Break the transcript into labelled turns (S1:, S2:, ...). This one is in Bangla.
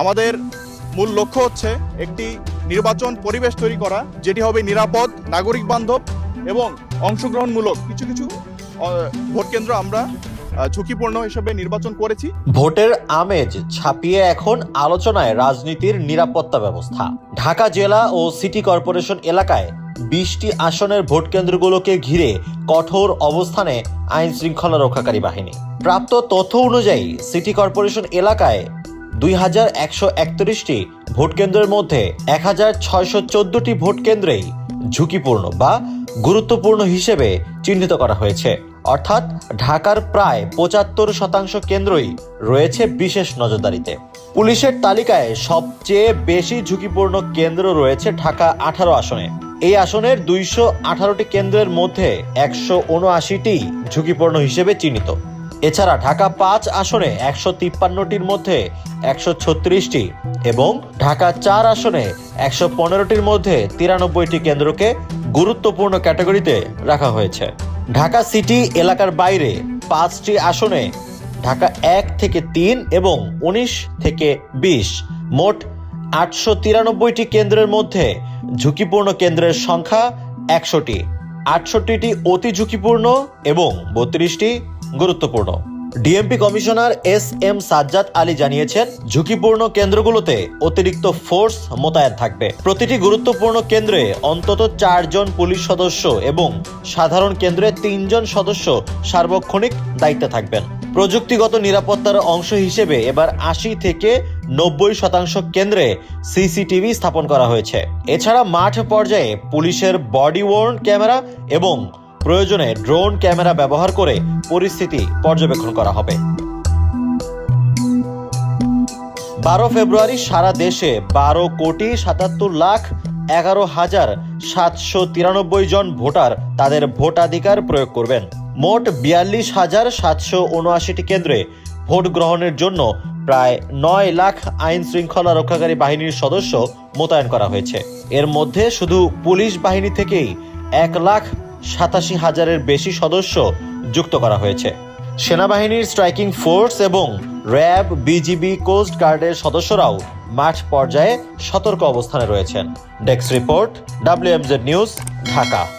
S1: আমাদের মূল লক্ষ্য হচ্ছে একটি নির্বাচন পরিবেশ তৈরি করা, যেটি হবে নিরাপদ, নাগরিক বান্ধব এবং অংশগ্রহণমূলক। কিছু কিছু ভোট কেন্দ্র আমরা ঝুঁকিপূর্ণ হিসেবে নির্বাচন করেছি।
S2: ভোটের আমেজ ছাপিয়ে এখন আলোচনায় রাজনীতির নিরাপত্তা ব্যবস্থা। ঢাকা জেলা ও সিটি কর্পোরেশন এলাকায় বিশটি আসনের ভোট কেন্দ্রগুলোকে ঘিরে কঠোর অবস্থানে আইন শৃঙ্খলা রক্ষাকারী বাহিনী। প্রাপ্ত তথ্য অনুযায়ী সিটি কর্পোরেশন এলাকায় দুই হাজার একশো একত্রিশটি ভোট কেন্দ্রের মধ্যে এক হাজার ছয়শো চোদ্দটি ভোট কেন্দ্রেই ঝুঁকিপূর্ণ বা গুরুত্বপূর্ণ হিসেবে চিহ্নিত করা হয়েছে। অর্থাৎ ঢাকার প্রায় পঁচাত্তর শতাংশ কেন্দ্রই রয়েছে বিশেষ নজরদারিতে। পুলিশের তালিকায় সবচেয়ে বেশি ঝুঁকিপূর্ণ কেন্দ্র রয়েছে ঢাকা আঠারো আসনে। এই আসনের দুইশো আঠারোটি কেন্দ্রের মধ্যে একশো উনআশিটি ঝুঁকিপূর্ণ হিসেবে চিহ্নিত। এছাড়া ঢাকা পাঁচ আসনে একশো তিপ্পান্নটির মধ্যে একশো ছত্রিশটি এবং ঢাকা চার আসনে একশো পনেরোটির মধ্যে তিরানব্বইটি কেন্দ্রকে গুরুত্বপূর্ণ ক্যাটাগরিতে রাখা হয়েছে। ঢাকা সিটি এলাকার বাইরে পাঁচটি আসনে ঢাকা এক থেকে তিন এবং উনিশ থেকে বিশ মোট আটশো তিরানব্বইটি কেন্দ্রের মধ্যে ঝুঁকিপূর্ণ কেন্দ্রের সংখ্যা একশোটি। আটষট্টিটি অতি ঝুঁকিপূর্ণ এবং বত্রিশটি গুরুত্বপূর্ণ। DMP commissioner S M Sajjad Ali জানিয়েছেন, ঝুঁকিপূর্ণ কেন্দ্রগুলোতে অতিরিক্ত ফোর্স মোতায়েন থাকবে। প্রতিটি গুরুত্বপূর্ণ কেন্দ্রে অন্তত চারজন পুলিশ সদস্য এবং সাধারণ কেন্দ্রে তিনজন সদস্য সার্বক্ষণিক দায়িত্বে থাকবেন। প্রযুক্তিগত নিরাপত্তার অংশ হিসেবে এবার আশি থেকে নব্বই শতাংশ কেন্দ্রে সিসিটিভি স্থাপন করা হয়েছে। এছাড়া মাঠ পর্যায়ে পুলিশের বডি ওয়ার্ন ক্যামেরা এবং প্রয়োজনে ড্রোন ক্যামেরা ব্যবহার করে পরিস্থিতি পর্যবেক্ষণ করা হবে। বারো ফেব্রুয়ারি সারা দেশে বারো কোটি সাতাত্তর লাখ এগারো হাজার সাতশো তিরানব্বই জন ভোটার তাদের ভোটাধিকার প্রয়োগ করবেন। মোট বিয়াল্লিশ হাজার সাতশো উনআশিটি কেন্দ্রে ভোট গ্রহণের জন্য প্রায় নয় লাখ আইন শৃঙ্খলা রক্ষাকারী বাহিনীর সদস্য মোতায়েন করা হয়েছে। এর মধ্যে শুধু পুলিশ বাহিনী থেকেই এক লাখ সাতাশি হাজারের বেশি সদস্য যুক্ত করা হয়েছে। সেনাবাহিনীর স্ট্রাইকিং ফোর্স এবং র্যাব, বিজিবি, কোস্ট গার্ডের সদস্যরাও মাঠ পর্যায়ে সতর্ক অবস্থানে রয়েছেন। Desk report, WMZ news, Dhaka.